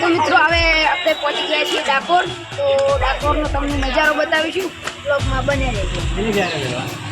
તો મિત્રો, હવે આપણે પહોંચી ગયા છીએ ડાકોર. તો ડાકોરનો તમને નજારો બતાવીશું. બ્લોગમાં બને રહેજો.